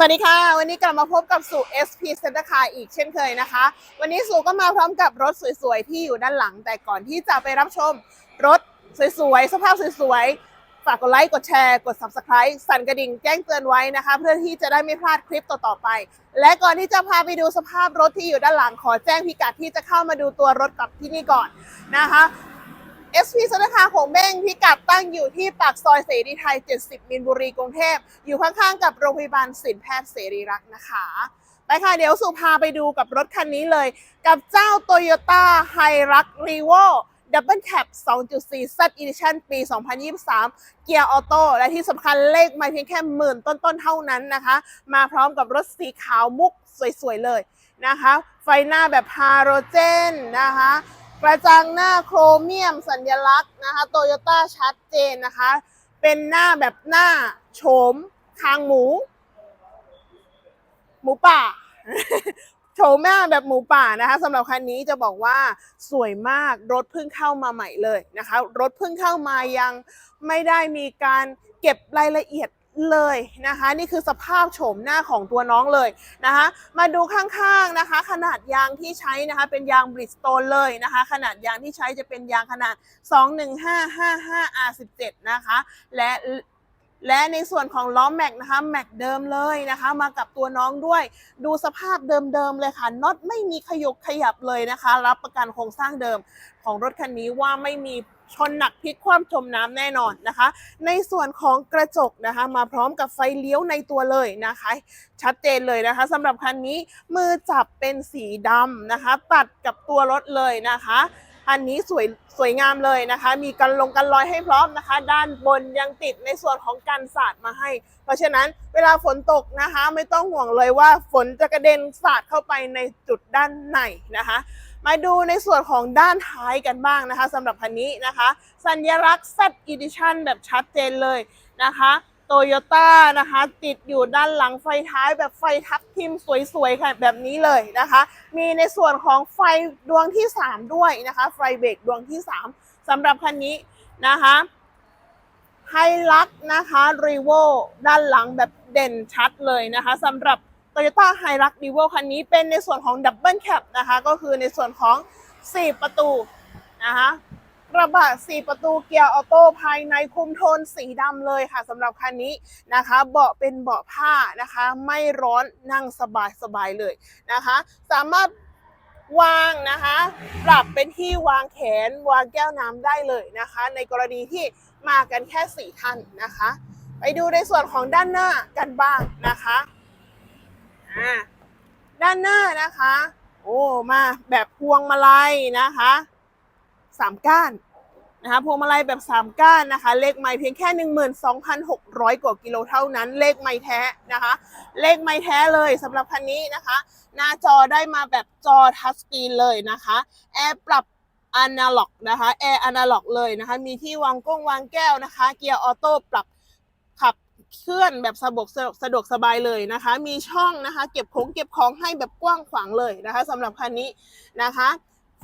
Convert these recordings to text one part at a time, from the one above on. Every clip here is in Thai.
สวัสดีค่ะ วันนี้กลับมาพบกับสู่ SP Center Car อีกเช่นเคยนะคะ วันนี้สู่ก็มาพร้อมกับรถสวยๆ ที่อยู่ด้านหลัง แต่ก่อนที่จะไปรับชมรถสวยๆ สภาพสวยๆ ฝากกดไลค์ กดแชร์ กด Subscribe สั่นกระดิ่งแจ้งเตือนไว้นะคะ เพื่อที่จะได้ไม่พลาดคลิปต่อๆไป และก่อนที่จะพาไปดูสภาพรถที่อยู่ด้านหลังขอแจ้งพิกัดที่จะเข้ามาดูตัวรถกับที่นี่ก่อนนะคะ SP สนคาของเบ้งพิกัดตั้งอยู่ที่ปากซอยเสรีไทย 70 มินบุรีกรุงเทพ อยู่ข้างๆ กับโรงพยาบาลศิลแพทย์เสรีรักษ์นะคะ ไปค่ะ เดี๋ยวสุพาไปดูกับรถคันนี้เลย กับเจ้า Toyota h i r u x r e v o Double Cab 2.4 Z Edition ปี 2023 เกียร์ออโต้ และที่สำคัญเลขไม่เพียงแค่หมื่นต้นๆ เท่านั้นนะคะ มาพร้อมกับรถสีขาวมุกสวยๆ เลยนะคะ ไฟหน้าแบบฮาโรเจนนะคะ กระจังหน้าโครเมียมสัญลักษณ์นะคะโตโยต้าชัดเจนนะคะ เป็นหน้าแบบหน้าโฉมคางหมู หมูป่าโฉมหน้าแบบหมูป่านะคะสำหรับคันนี้จะบอกว่าสวยมากรถเพิ่งเข้ามาใหม่เลยนะคะ รถเพิ่งเข้ามายังไม่ได้มีการเก็บรายละเอียดเลยนะคะ นี่คือสภาพโฉมหน้าของตัวน้องเลยนะคะ มาดูข้างๆนะคะ ขนาดยางที่ใช้นะคะ เป็นยางบริสโตนเลยนะคะ ขนาดยางที่ใช้จะเป็นยางขนาด 21555R17 นะคะ และ และในส่วนของล้อแม็กนะคะแม็กเดิมเลยนะคะ มากับตัวน้องด้วย ดูสภาพเดิมๆเลยค่ะน็อตไม่มีขยกขยับเลยนะคะ รับประกันโครงสร้างเดิมของรถคันนี้ว่าไม่มีชนหนักพลิกคว่ำจมน้ำแน่นอนนะคะ ในส่วนของกระจกนะคะ มาพร้อมกับไฟเลี้ยวในตัวเลยนะคะ ชัดเจนเลยนะคะสำหรับคันนี้มือจับเป็นสีดำนะคะ ตัดกับตัวรถเลยนะคะ คันนี้สวยสวยงามเลยนะคะ มีกันลงกันรอยให้พร้อมนะคะ ด้านบนยังติดในส่วนของกันสาดมาให้ เพราะฉะนั้นเวลาฝนตกนะคะ ไม่ต้องห่วงเลยว่าฝนจะกระเด็นสาดเข้าไปในจุดด้านในนะคะ มาดูในส่วนของด้านท้ายกันบ้างนะคะสำหรับคันนี้นะคะ สัญลักษณ์ Z Edition แบบชัดเจนเลยนะคะ โตโยต้านะคะ ติดอยู่ด้านหลังไฟท้ายแบบไฟทับทิมสวยๆค่ะแบบนี้เลยนะคะ มีในส่วนของไฟดวงที่ 3 ด้วยนะคะ ไฟเบรกดวงที่ 3สำหรับคันนี้นะคะไฮลักนะคะรีโวด้านหลังแบบเด่นชัดเลยนะคะสำหรับ Toyota h i l u x r e v o คันนี้เป็นในส่วนของ Double Cab นะคะ ก็คือในส่วนของ 4 ประตูนะคะ กระบะ 4 ประตูเกียร์ออโต้ภายในคุมโทนสีดำเลยค่ะสำหรับคันนี้นะคะ เบาะเป็นเบาะผ้านะคะ ไม่ร้อนนั่งสบายสบายเลยนะคะ สามารถวางนะคะ ปรับเป็นที่วางแขนวางแก้วน้ำได้เลยนะคะ ในกรณีที่มากันแค่ 4 ท่านนะคะ ไปดูในส่วนของด้านหน้ากันบ้างนะคะด้านหน้านะคะ โอ้มาแบบพวงมาลัยนะคะ สามก้านนะคะพวงมาลัยแบบสามก้านนะคะ เลขไม่เพียงแค่หนึ่งหมื่นสองพันหกร้อยกว่ากิโลเท่านั้น เลขไม่แท้นะคะ เลขไม่แท้เลยสำหรับคันนี้นะคะ หน้าจอได้มาแบบจอทัชสกรีนเลยนะคะแอร์ปรับอนาล็อกนะคะแอร์อนาล็อกเลยนะคะ มีที่วางก้งวางแก้วนะคะ เกียร์ออโต้ปรับขับเคลื่อนแบบสะดวกสะดวกสบายเลยนะคะ มีช่องนะคะ เก็บของเก็บของให้แบบกว้างขวางเลยนะคะสำหรับคันนี้นะคะ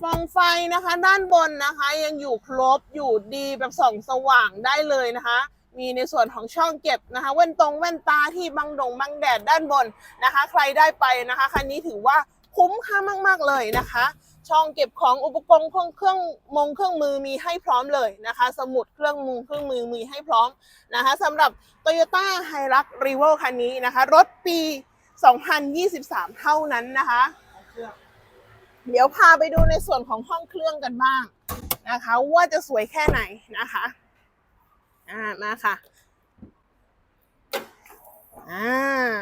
ฟองไฟนะคะ ด้านบนนะคะ ยังอยู่ครบอยู่ดีแบบส่องสว่างได้เลยนะคะ มีในส่วนของช่องเก็บนะคะแว่นตรงแว่นตาที่บังดงบังแดดด้านบนนะคะ ใครได้ไปนะคะคันนี้ถือว่าคุ้มค่ามาก ๆ เลยนะคะ ช่องเก็บของอุปกรณ์เครื่องเครื่องมงเครื่องมือมีให้พร้อมเลยนะคะ สมุดเครื่องมือเครื่องมือมีให้พร้อมนะคะสำหรับ Toyota h i l u x r e v o คันนี้นะคะ รถปี 2023 เท่านั้นนะคะ เดี๋ยวพาไปดูในส่วนของห้องเครื่องกันบ้างนะคะ ว่าจะสวยแค่ไหนนะคะอ่ามาค่ะอ่า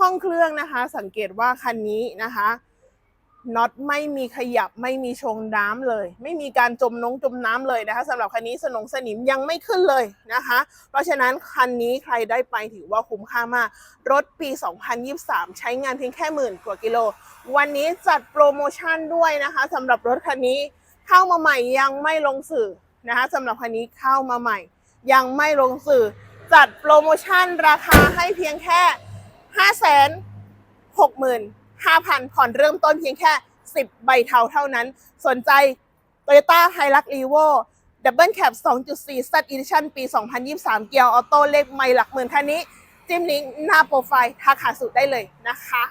ห้องเครื่องนะคะ สังเกตว่าคันนี้นะคะ น็อตไม่มีขยับไม่มีชงน้ำเลย ไม่มีการจมน้องจมน้ำเลยนะคะสำหรับคันนี้สนงสนิมยังไม่ขึ้นเลยนะคะ เพราะฉะนั้นคันนี้ใครได้ไปถือว่าคุ้มค่ามาก รถปี 2023 ใช้งานเพียงแค่หมื่นกว่ากิโล วันนี้จัดโปรโมชั่นด้วยนะคะสำหรับรถคันนี้เข้ามาใหม่ยังไม่ลงสื่อนะคะสำหรับคันนี้เข้ามาใหม่ ยังไม่ลงสื่อ จัดโปรโมชั่นราคาให้เพียงแค่ 5 6 5 0 0 0 5,000 ผ่อนเริ่มต้นเพียงแค่ 10 ใบเทาเท่านั้น สนใจ Toyota h i l u x r e v o Double Cab 2.4 Z Edition ปี 2023 เกียร์ออโต้เลขไม่หลักหมื่นคันนี้ จิ้มลิงก์หน้าโปรไฟล์ทักหาสุดได้เลยนะคะ